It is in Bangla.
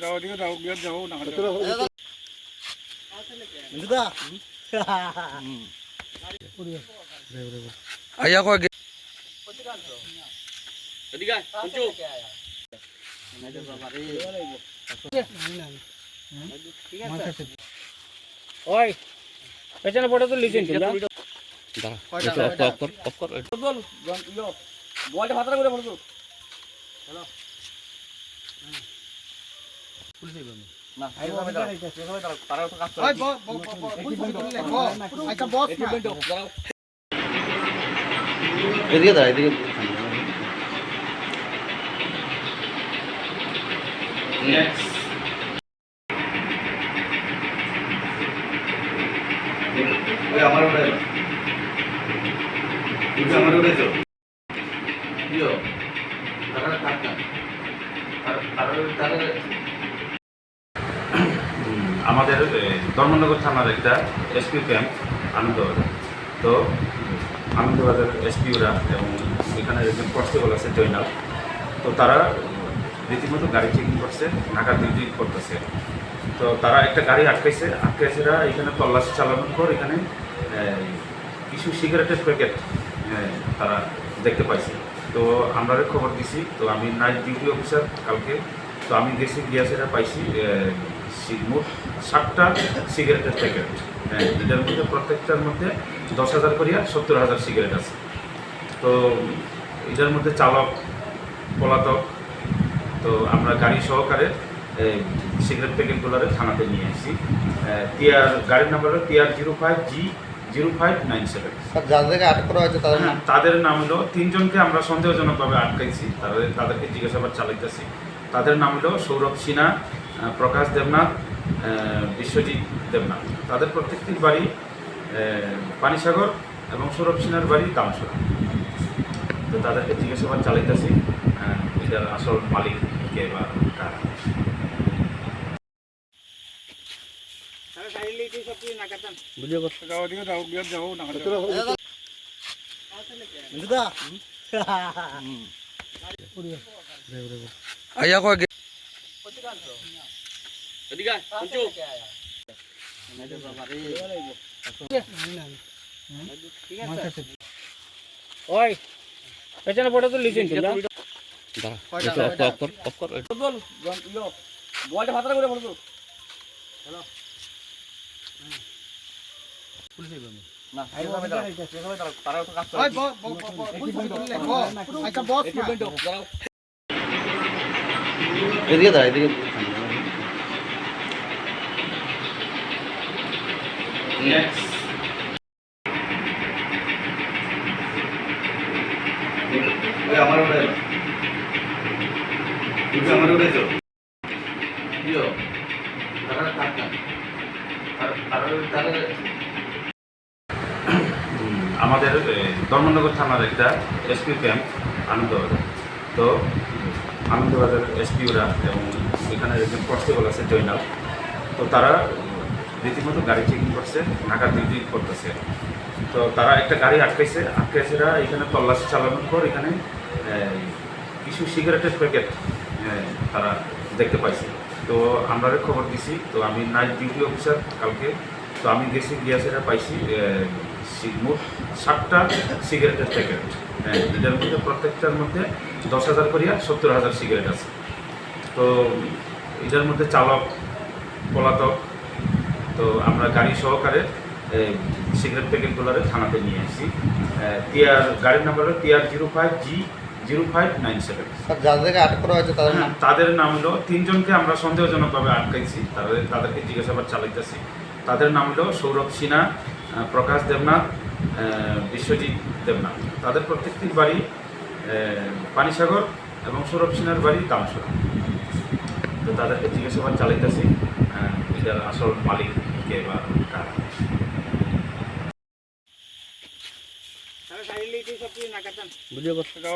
যাও দিকে যাও গিয়ে যাও না আইয়া কয় গে- ওই পেছনে পড়ে তো লিখেন তোমরা দাঁড়া এটা অফ অফ কর অফ কর এটা। বল ইয়ো বলটা ভাতরা করে পড়ছো না এইভাবে দাঁড়াও এইভাবে দাঁড়াও তারা তো কাজ করে আচ্ছা বস দাঁড়াও এদিকে দাঁড়া এদিকে আমার ওটা আমার ওটা যাও দিও তারা তারা তারা আমাদের ধর্মনগর থানার একটা এসপি ক্যাম্প, আনন্দবাজার। তো আনন্দবাজার এসপিওরা এবং এখানে একজন কনস্টেবল আছে, জয়নাল, তো তারা রীতিমতো গাড়ি চেকিং করছে, ঢাকা ডিউটি করতেছে। তো তারা একটা গাড়ি আটকাইছে, আটকাইছেরা এখানে তল্লাশি চালানোর পর এখানে কিছু সিগারেটের প্যাকেট তারা দেখতে পাইছে। তো আমরা খবর দিছি, তো আমি নাইট ডিউটি অফিসার কালকে, তো আমি গেছি গিয়া পাইছি মোট ষাটটা সিগারেটের প্যাকেট। হ্যাঁ এটার মধ্যে প্রত্যেকটার মধ্যে দশ হাজার করিয়া সত্তর হাজার সিগারেট আছে। তো এটার মধ্যে চালক পলাতক তো আমরা গাড়ি সহকারে সিগারেট প্যাকেটগুলোরে থানাতে নিয়ে আসি। টিআর গাড়ির নাম্বার হলো TR zero five G zero five nine seven. যাদেরকে আটক করা হয়েছে তাদের নাম? তাদের নাম হলো তিনজনকে আমরা সন্দেহজনকভাবে আটকাইছি। তাদের তাদেরকে জিজ্ঞাসাবাদ চালাইতেছি। তাদের নাম হলো সৌরভ সিনহা প্রকাশ দেবনাথ বিশ্বজিৎ দেবনাথ। তাদের প্রত্যেকটির বাড়ি পানিসাগর এবং সৌরভ সিনহার বাড়ি দামসর। তো তাদেরকে জিজ্ঞাসাবাদ চালাইতেছি এটার আসল মালিক কে বা কারা। আইয়া কয় গে- এদিকে শুনছো ওই পেছনে পড়ে তো লিখেন তোমরা দাঁড়া অফ কর অফ কর বল বলটা ভাতরা করে পড়ছো না এইভাবে দাঁড়াও এইভাবে দাঁড়াও তারা তো কাজ করে আচ্ছা বস দাঁড়াও এদিকে দাঁড়া এদিকে তারা আমাদের ধর্মনগর থানার একটা এসপি ক্যাম্প, আনন্দবাজার। তো আনন্দবাজার এসপিওরা এবং এখানে একজন কনস্টেবল আছে জয়নাল। তো তারা রীতিমতো গাড়ি চেকিং করছে, ঢাকা ডিউটি করতেছে। তো তারা একটা গাড়ি আটকাইছে, আটকাইছেরা এখানে তল্লাশি চালানোর পর এখানে কিছু সিগারেটের প্যাকেট তারা দেখতে পাইছে। তো আমরা খবর দিছি, তো আমি নাইট ডিউটি অফিসার কালকে, তো আমি গেছি, গিয়া সেটা পাইছি মোট ষাটটা সিগারেটের প্যাকেট হ্যাঁ এটার মধ্যে প্রত্যেকটার মধ্যে দশ হাজার করিয়া সত্তর হাজার সিগারেট আছে। তো এটার মধ্যে চালক, পলাতক তো আমরা গাড়ি সহকারে সিগারেট প্যাকেটগুলোরে থানাতে নিয়ে আসি টিআর গাড়ির নাম্বার হলো TR zero five G zero five nine seven. যাদেরকে আটক করা হয়েছে তাদের নাম? তাদের নাম হলো তিনজনকে আমরা সন্দেহজনকভাবে আটকাইছি তাদের তাদেরকে জিজ্ঞাসাবাদ চালাইতেছি। তাদের নাম হলো সৌরভ সিনহা প্রকাশ দেবনাথ বিশ্বজিৎ দেবনাথ। তাদের প্রত্যেকটির বাড়ি পানিসাগর এবং সৌরভ সিনহার বাড়ি দামসর। তো তাদেরকে জিজ্ঞাসাবাদ চালাইতেছি। এটার আসল মালিক কে বা কারা। কর